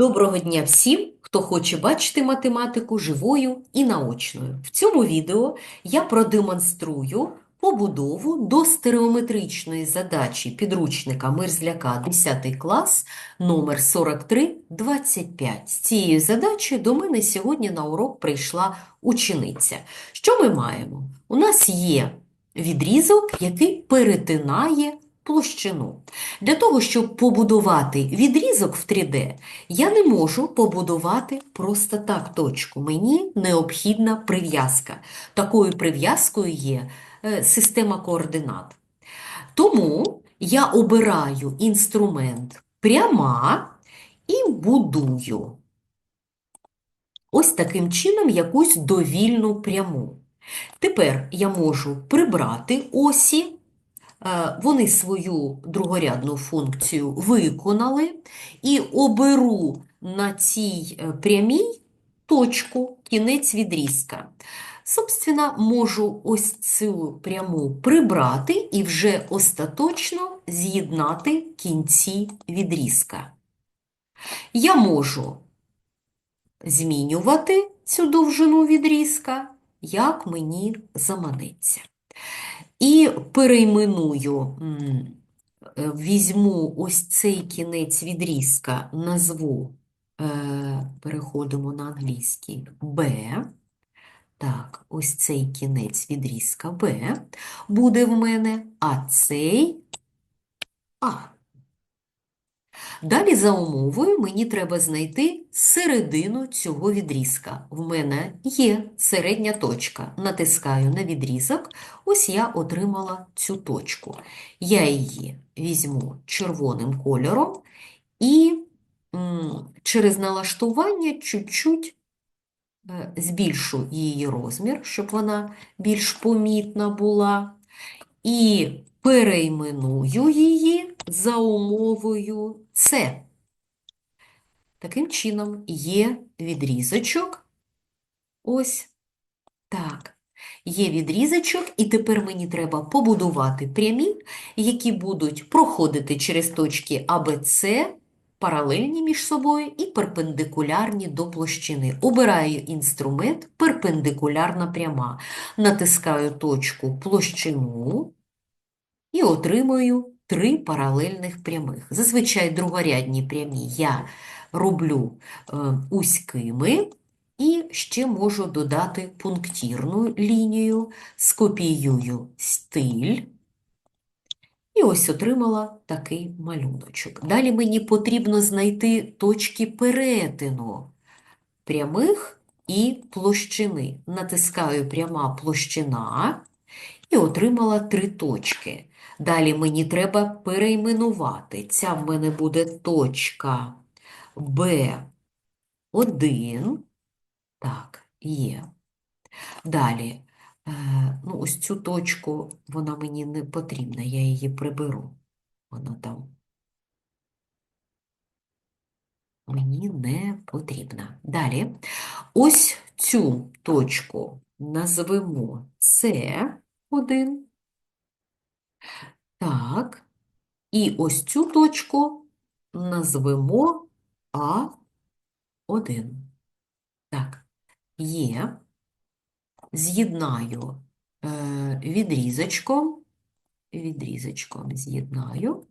Доброго дня всім, хто хоче бачити математику живою і наочною. В цьому відео я продемонструю побудову до стереометричної задачі підручника Мерзляка 10 клас номер 4325. З цією задачею до мене сьогодні на урок прийшла учениця. Що ми маємо? У нас є відрізок, який перетинає площину. Для того, щоб побудувати відрізок в 3D, я не можу побудувати просто так точку. Мені необхідна прив'язка. Такою прив'язкою є е, система координат. Тому я обираю інструмент пряма і будую. Ось таким чином якусь довільну пряму. Тепер я можу прибрати осі, вони свою другорядну функцію виконали, і оберу на цій е, прямій точку, кінець відрізка. Собственно, можу ось цю пряму прибрати і вже остаточно з'єднати кінці відрізка. Я можу змінювати цю довжину відрізка, як мені заманеться. І перейменую, е, візьму ось цей кінець відрізка, назву, е, переходимо на англійський, B. Так, ось цей кінець відрізка B буде в мене, а цей А. Далі за умовою мені треба знайти середину цього відрізка. В мене є середня точка. Натискаю на відрізок, ось я отримала цю точку. Я її візьму червоним кольором і через налаштування чуть-чуть е, збільшу її розмір, щоб вона більш помітна була. І перейменую її за умовою С. Таким чином є відрізочок. Ось так. Є відрізочок, і тепер мені треба побудувати прямі, які будуть проходити через точки А, Б, С, паралельні між собою і перпендикулярні до площини. Обираю інструмент перпендикулярна пряма. Натискаю точку площину і отримую три паралельних прямих. Зазвичай другорядні прямі я роблю е, узькими і ще можу додати пунктирну лінію, скопіюю стиль. І ось отримала такий малюночок. Далі мені потрібно знайти точки перетину прямих і площини. Натискаю пряма площина і отримала три точки. Далі мені треба перейменувати. Ця в мене буде точка B1. Так, є. Далі, е, ну, ось цю точку, вона мені не потрібна, я її приберу. Вона там мені не потрібна. Далі, ось цю точку назвемо С1. Так, і ось цю точку назвемо А1. Так, є. З'єднаю е, відрізочком, відрізочком з'єднаю.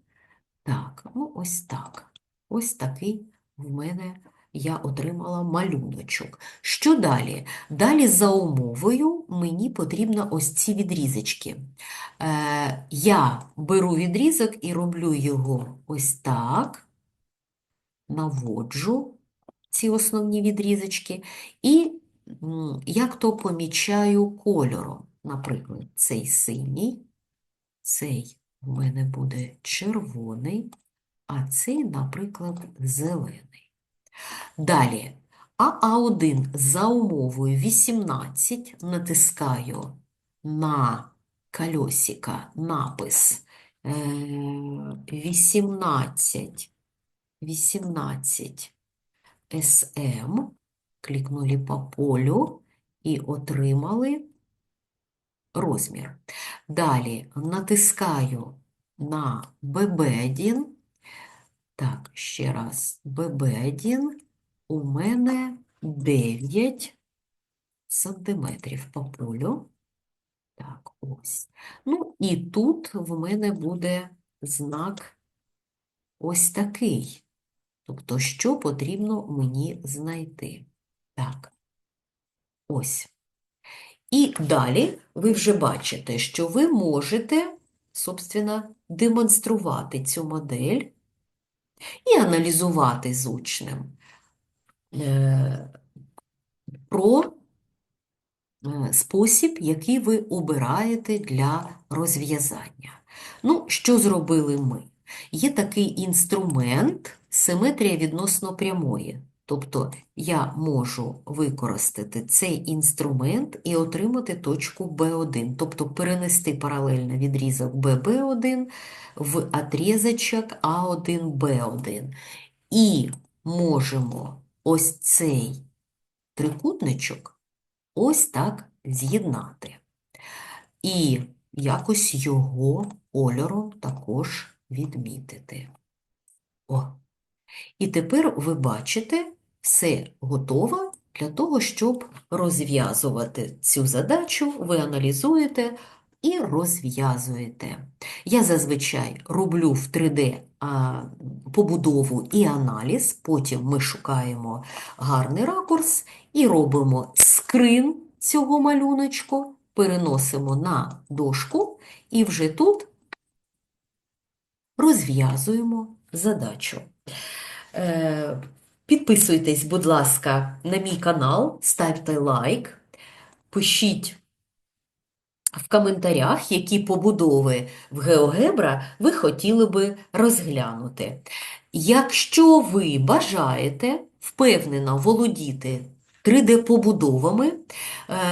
Так, ну ось так. Ось такий в мене я отримала малюночок. Що далі? Далі за умовою мені потрібно ось ці відрізочки. Е, я беру відрізок і роблю його ось так, наводжу ці основні відрізочки, і як то помічаю кольором. Наприклад, цей синій, цей у мене буде червоний, а цей, наприклад, зелений. Далі, АА1 за умовою 18 натискаю на кольосика напис е, 18, 18 SM, клікнули по полю і отримали розмір. Далі натискаю на BB1, Так, ще раз. ББ1 у мене 9 сантиметрів по полю. Так, ось. Ну, і тут в мене буде знак ось такий. Тобто, що потрібно мені знайти. Так, ось. І далі ви вже бачите, що ви можете, собственно, демонструвати цю модель і аналізувати з учнем про е, спосіб, який ви обираєте для розв'язання. Ну, що зробили ми? Є такий інструмент симетрія відносно прямої. Тобто я можу використати цей інструмент і отримати точку B1, тобто перенести паралельно відрізок BB1 в отрізочок А1, Б1. І можемо ось цей трикутничок ось так з'єднати. І якось його кольором також відмітити. О! І тепер ви бачите, все готово для того, щоб розв'язувати цю задачу, ви аналізуєте і розв'язуєте. Я зазвичай роблю в 3D побудову і аналіз, потім ми шукаємо гарний ракурс і робимо скрин цього малюночку, переносимо на дошку і вже тут розв'язуємо задачу. Е, Підписуйтесь, будь ласка, на мій канал, ставте лайк, пишіть коментарях, які побудови в GeoGebra ви хотіли би розглянути. Якщо ви бажаєте впевнено володіти 3D-побудовами е,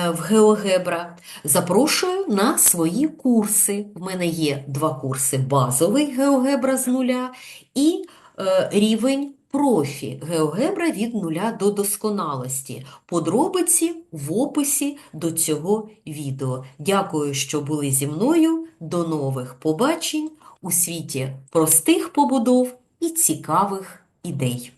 в GeoGebra, запрошую на свої курси. В мене є два курси: базовий GeoGebra з нуля і е, рівень профі геогебра від нуля до досконалості. Подробиці в описі до цього відео. Дякую, що були зі мною. До нових побачень у світі простих побудов і цікавих ідей.